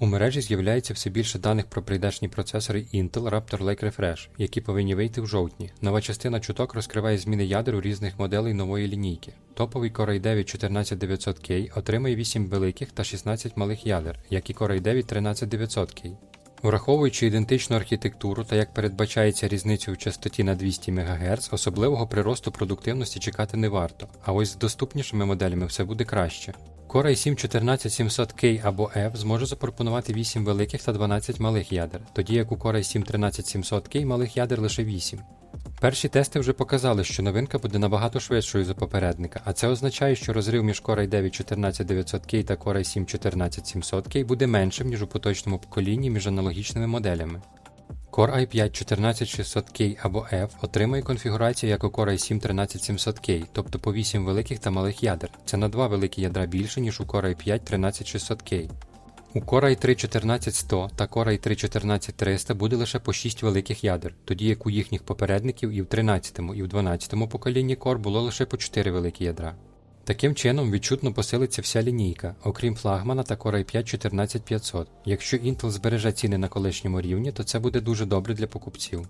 У мережі з'являється все більше даних про прийдешні процесори Intel Raptor Lake Refresh, які повинні вийти в жовтні. Нова частина чуток розкриває зміни ядер у різних моделей нової лінійки. Топовий Core i9 14900K отримає 8 великих та 16 малих ядер, як і Core i9 13900K. Враховуючи ідентичну архітектуру та як передбачається різницю в частоті на 200 МГц, особливого приросту продуктивності чекати не варто, а ось з доступнішими моделями все буде краще. Core i7 14700K або F зможе запропонувати 8 великих та 12 малих ядер, тоді як у Core i7 13700K малих ядер лише 8. Перші тести вже показали, що новинка буде набагато швидшою за попередника, а це означає, що розрив між Core i9 14900K та Core i7 14700K буде меншим, ніж у поточному поколінні між аналогічними моделями. Core i5 14600K або F отримає конфігурацію як у Core i7 13700K, тобто по 8 великих та малих ядер. Це на 2 великі ядра більше, ніж у Core i5 13600K. У Core i3 14100 та Core i3 14300 буде лише по 6 великих ядер, тоді як у їхніх попередників і в 13 і в 12 поколінні Core було лише по 4 великі ядра. Таким чином відчутно посилиться вся лінійка, окрім флагмана та Core i5 14500. Якщо Intel збереже ціни на колишньому рівні, то це буде дуже добре для покупців.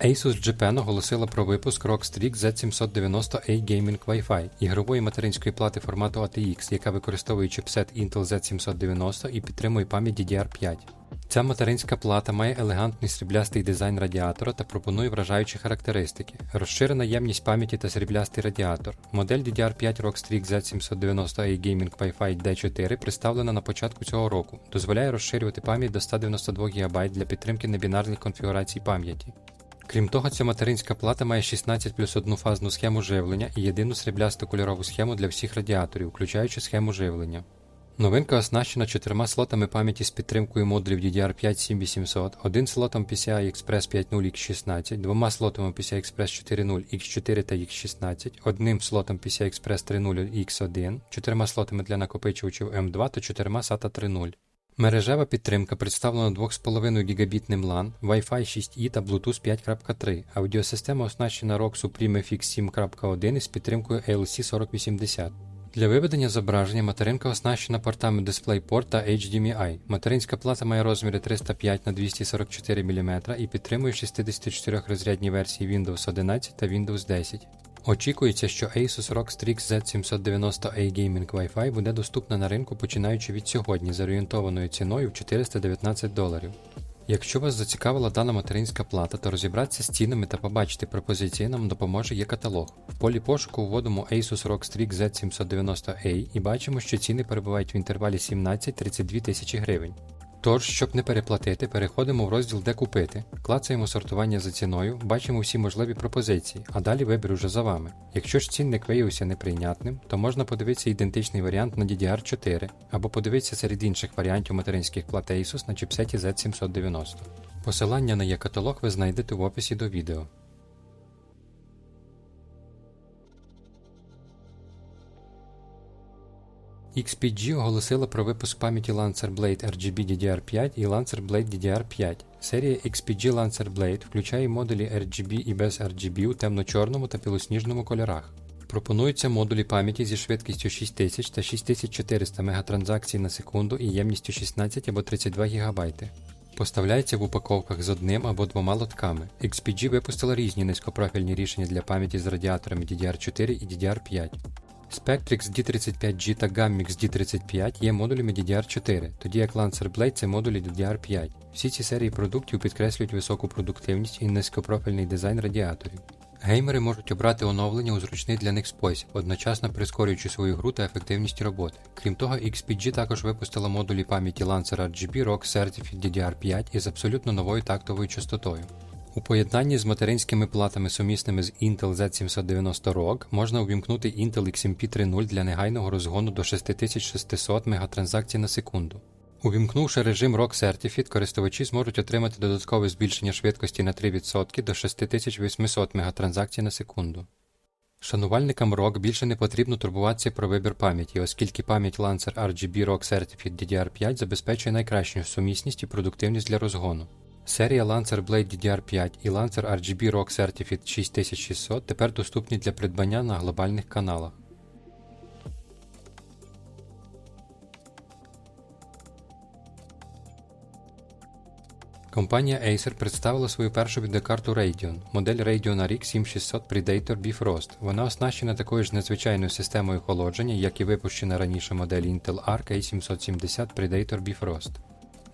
Asus Japan оголосила про випуск ROG Strix Z790A Gaming Wi-Fi ігрової материнської плати формату ATX, яка використовує чипсет Intel Z790 і підтримує пам'ять DDR5. Ця материнська плата має елегантний сріблястий дизайн радіатора та пропонує вражаючі характеристики, розширена ємність пам'яті та сріблястий радіатор. Модель DDR5 ROG Strix Z790A Gaming Wi-Fi D4 представлена на початку цього року, дозволяє розширювати пам'ять до 192 ГБ для підтримки небінарних конфігурацій пам'яті. Крім того, ця материнська плата має 16 плюс одну фазну схему живлення і єдину сріблясту кольорову схему для всіх радіаторів, включаючи схему живлення. Новинка оснащена чотирма слотами пам'яті з підтримкою модулів DDR5 7800, один слотом PCI Express 5.0 X16, двома слотами PCI Express 4.0 X4 та X16, одним слотом PCI Express 3.0 X1, чотирма слотами для накопичувачів M2 та чотирма SATA 3.0. Мережева підтримка представлена 2,5 гігабітним LAN, Wi-Fi 6E та Bluetooth 5.3. Аудіосистема оснащена ROG Supreme FX 7.1 із підтримкою ALC 4080. Для виведення зображення материнка оснащена портами DisplayPort та HDMI. Материнська плата має розміри 305 на 244 мм і підтримує 64 розрядні версії Windows 11 та Windows 10. Очікується, що Asus ROG Strix Z790A Gaming Wi-Fi буде доступна на ринку починаючи від сьогодні з орієнтованою ціною в 419 доларів. Якщо вас зацікавила дана материнська плата, то розібратися з цінами та побачити пропозиції нам допоможе є каталог. В полі пошуку вводимо Asus ROG Strix Z790A і бачимо, що ціни перебувають в інтервалі 17-32 тисячі гривень. Тож, щоб не переплатити, переходимо в розділ Де купити, клацаємо сортування за ціною, бачимо всі можливі пропозиції, а далі вибір уже за вами. Якщо ж цінник виявився неприйнятним, то можна подивитися ідентичний варіант на DDR4 або подивитися серед інших варіантів материнських плат Asus на чипсеті Z790. Посилання на є-каталог ви знайдете в описі до відео. XPG оголосила про випуск пам'яті Lancer Blade RGB DDR5 і Lancer Blade DDR5. Серія XPG Lancer Blade включає модулі RGB і без RGB у темно-чорному та білосніжному кольорах. Пропонуються модулі пам'яті зі швидкістю 6000 та 6400 мегатранзакцій на секунду і ємністю 16 або 32 ГБ. Поставляється в упаковках з одним або двома лотками. XPG випустила різні низькопрофільні рішення для пам'яті з радіаторами DDR4 і DDR5. Spectrix D35G та Gammix D35 є модулями DDR4, тоді як Lancer Blade це модулі DDR5. Всі ці серії продуктів підкреслюють високу продуктивність і низькопрофільний дизайн радіаторів. Геймери можуть обрати оновлення у зручний для них спосіб, одночасно прискорюючи свою гру та ефективність роботи. Крім того, XPG також випустила модулі пам'яті Lancer RGB ROG Certified DDR5 із абсолютно новою тактовою частотою. У поєднанні з материнськими платами, сумісними з Intel Z790 ROG, можна увімкнути Intel XMP 3.0 для негайного розгону до 6600 мегатранзакцій на секунду. Увімкнувши режим ROG Certified, користувачі зможуть отримати додаткове збільшення швидкості на 3% до 6800 мегатранзакцій на секунду. Шанувальникам ROG більше не потрібно турбуватися про вибір пам'яті, оскільки пам'ять Lancer RGB ROG Certified DDR5 забезпечує найкращу сумісність і продуктивність для розгону. Серія Lancer Blade DDR5 і Lancer RGB Rock Certified 6600 тепер доступні для придбання на глобальних каналах. Компанія Acer представила свою першу відеокарту Radeon, модель Radeon RX 7600 Predator Bifrost. Вона оснащена такою ж незвичайною системою охолодження, як і випущена раніше модель Intel Arc A770 Predator Bifrost.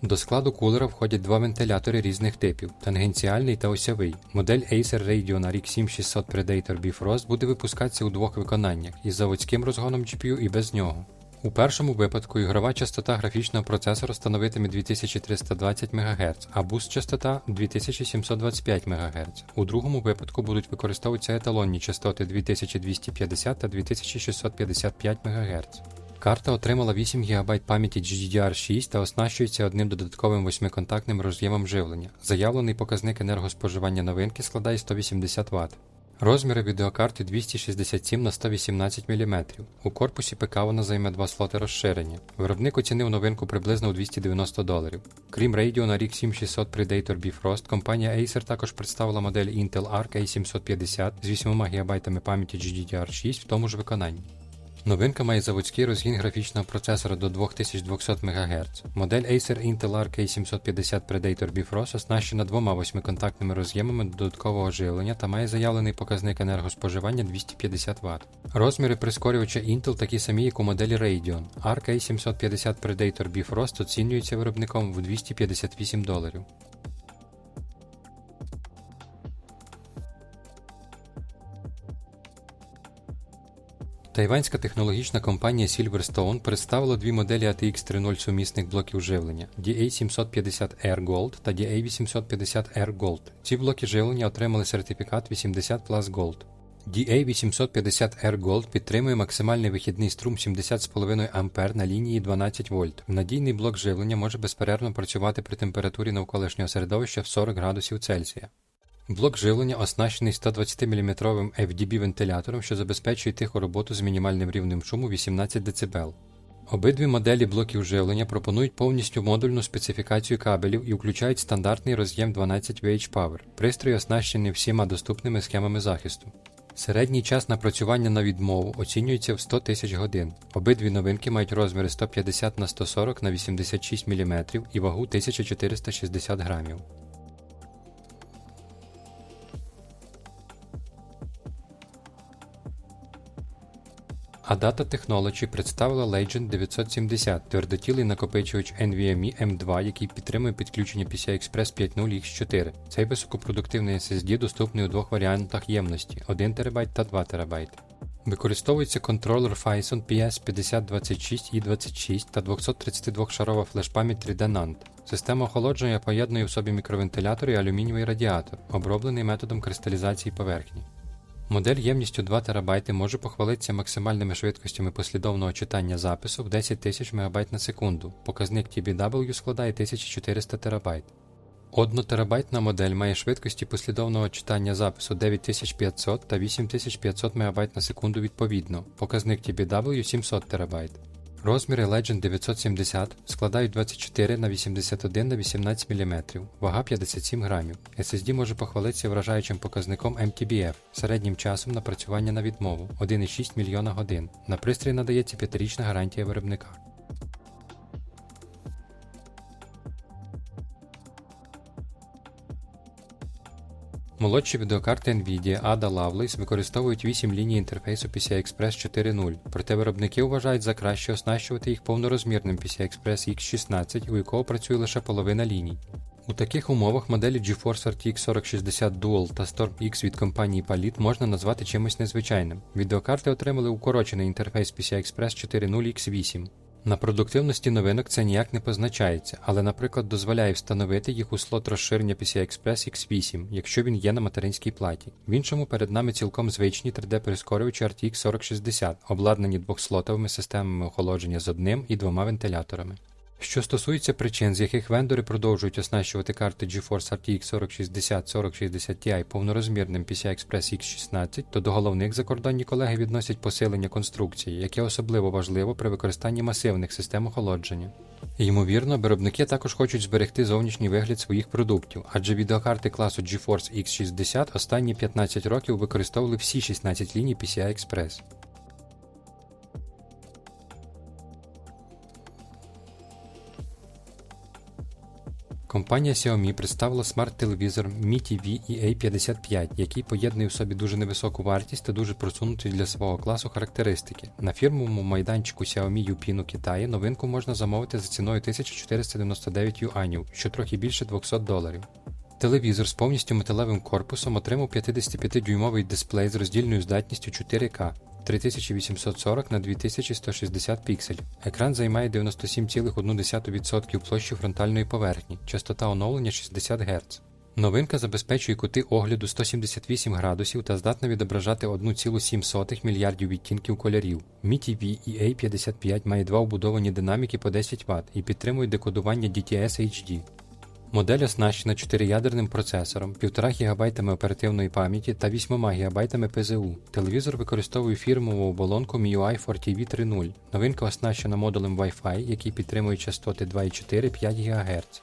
До складу кулера входять два вентилятори різних типів тангенціальний та осьовий. Модель Acer Radeon RX 7600 Predator Bifrost буде випускатися у двох виконаннях із заводським розгоном GPU і без нього. У першому випадку ігрова частота графічного процесора становитиме 2320 МГц, а буст частота 2725 МГц. У другому випадку будуть використовуватися еталонні частоти 2250 та 2655 МГц. Карта отримала 8 ГБ пам'яті GDDR6 та оснащується одним додатковим восьмиконтактним роз'ємом живлення. Заявлений показник енергоспоживання новинки складає 180 Вт. Розміри відеокарти 267 на 118 мм. У корпусі ПК вона займе два слоти розширення. Виробник оцінив новинку приблизно у 290 доларів. Крім Radeon RX 7600 Predator Bifrost, компанія Acer також представила модель Intel Arc A750 з 8 ГБ пам'яті GDDR6 в тому ж виконанні. Новинка має заводський розгін графічного процесора до 2200 МГц. Модель Acer Intel Arc A750 Predator Bifrost оснащена двома восьмиконтактними роз'ємами додаткового живлення та має заявлений показник енергоспоживання 250 Вт. Розміри прискорювача Intel такі самі, як у моделі Radeon. Arc A750 Predator Bifrost оцінюється виробником в 258 доларів. Тайванська технологічна компанія Silverstone представила дві моделі ATX 3.0 сумісних блоків живлення DA750R Gold та DA850R Gold. Ці блоки живлення отримали сертифікат 80 Plus Gold. DA850R Gold підтримує максимальний вихідний струм 70,5 А на лінії 12 В. Надійний блок живлення може безперервно працювати при температурі навколишнього середовища в 40 градусів Цельсія. Блок живлення оснащений 120 мм FDB вентилятором, що забезпечує тиху роботу з мінімальним рівнем шуму 18 дБ. Обидві моделі блоків живлення пропонують повністю модульну специфікацію кабелів і включають стандартний роз'єм 12 VH Power. Пристрій оснащений всіма доступними схемами захисту. Середній час напрацювання на відмову оцінюється в 100 тисяч годин. Обидві новинки мають розміри 150 на 140 на 86 мм і вагу 1460 грамів. Adata Technology представила Legend 970 твердотілий накопичувач NVMe M2, який підтримує підключення PCI Express 5.0 X4. Цей високопродуктивний SSD доступний у двох варіантах ємності 1 ТБ та 2 ТБ. Використовується контролер Phison PS5026E26 та 232-шарова флеш-пам'ять 3D NAND. Система охолодження поєднує в собі мікровентилятор і алюмінієвий радіатор, оброблений методом кристалізації поверхні. Модель ємністю 2 ТБ може похвалитися максимальними швидкостями послідовного читання запису в 10 тисяч МБ на секунду. Показник TBW складає 1400 ТБ. 1 терабайтна модель має швидкості послідовного читання запису 9500 та 8500 МБ на секунду відповідно. Показник TBW 700 ТБ. Розміри Legend 970 складають 24 на 81 на 18 мм, вага 57 грамів. SSD може похвалитися вражаючим показником MTBF, середнім часом напрацювання на відмову 1,6 мільйона годин. На пристрій надається 5-річна гарантія виробника. Молодші відеокарти Nvidia Ada Lovelace використовують 8 ліній інтерфейсу PCI Express 4.0, проте виробники вважають за краще оснащувати їх повнорозмірним PCI Express X16, у якого працює лише половина ліній. У таких умовах моделі GeForce RTX 4060 Dual та Storm X від компанії Palit можна назвати чимось незвичайним. Відеокарти отримали укорочений інтерфейс PCI Express 4.0 X8. На продуктивності новинок це ніяк не позначається, але, наприклад, дозволяє встановити їх у слот розширення PCI Express X8, якщо він є на материнській платі. В іншому перед нами цілком звичні 3D-прискорювачі RTX 4060, обладнані двохслотовими системами охолодження з одним і двома вентиляторами. Що стосується причин, з яких вендори продовжують оснащувати карти GeForce RTX 4060 4060 Ti повнорозмірним PCI Express X16, то до головних закордонні колеги відносять посилення конструкції, яке особливо важливо при використанні масивних систем охолодження. Ймовірно, виробники також хочуть зберегти зовнішній вигляд своїх продуктів, адже відеокарти класу GeForce X60 останні 15 років використовували всі 16 ліній PCI Express. Компанія Xiaomi представила смарт-телевізор Mi TV EA55, який поєднує в собі дуже невисоку вартість та дуже просунуті для свого класу характеристики. На фірмовому майданчику Xiaomi Yupin у Китаї новинку можна замовити за ціною 1499 юанів, що трохи більше 200 доларів. Телевізор з повністю металевим корпусом отримав 55-дюймовий дисплей з роздільною здатністю 4К 3840 на 2160 піксель. Екран займає 97,1% площі фронтальної поверхні, частота оновлення 60 Гц. Новинка забезпечує кути огляду 178 градусів та здатна відображати 1,7 мільярдів відтінків кольорів. Mi TV EA55 має два вбудовані динаміки по 10 Вт і підтримує декодування DTS HD. Модель оснащена 4-ядерним процесором, 1,5 ГБ оперативної пам'яті та 8 ГБ ПЗУ. Телевізор використовує фірмову оболонку MIUI 4TV 3.0. Новинка оснащена модулем Wi-Fi, який підтримує частоти 2,4-5 ГГц.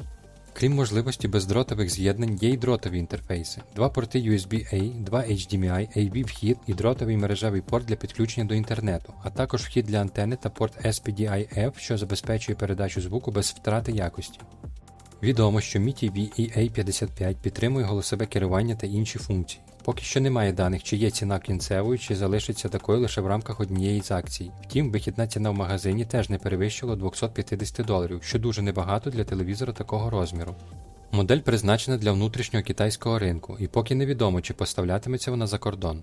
Крім можливості бездротових з'єднань, є й дротові інтерфейси, два порти USB-A, два HDMI, AV вхід і дротовий мережевий порт для підключення до інтернету, а також вхід для антени та порт SPDIF, що забезпечує передачу звуку без втрати якості. Відомо, що Mi TV EA55 підтримує голосове керування та інші функції. Поки що немає даних, чи є ціна кінцевою, чи залишиться такою лише в рамках однієї з акцій. Втім, вихідна ціна в магазині теж не перевищила 250 доларів, що дуже небагато для телевізора такого розміру. Модель призначена для внутрішнього китайського ринку, і поки невідомо, чи поставлятиметься вона за кордон.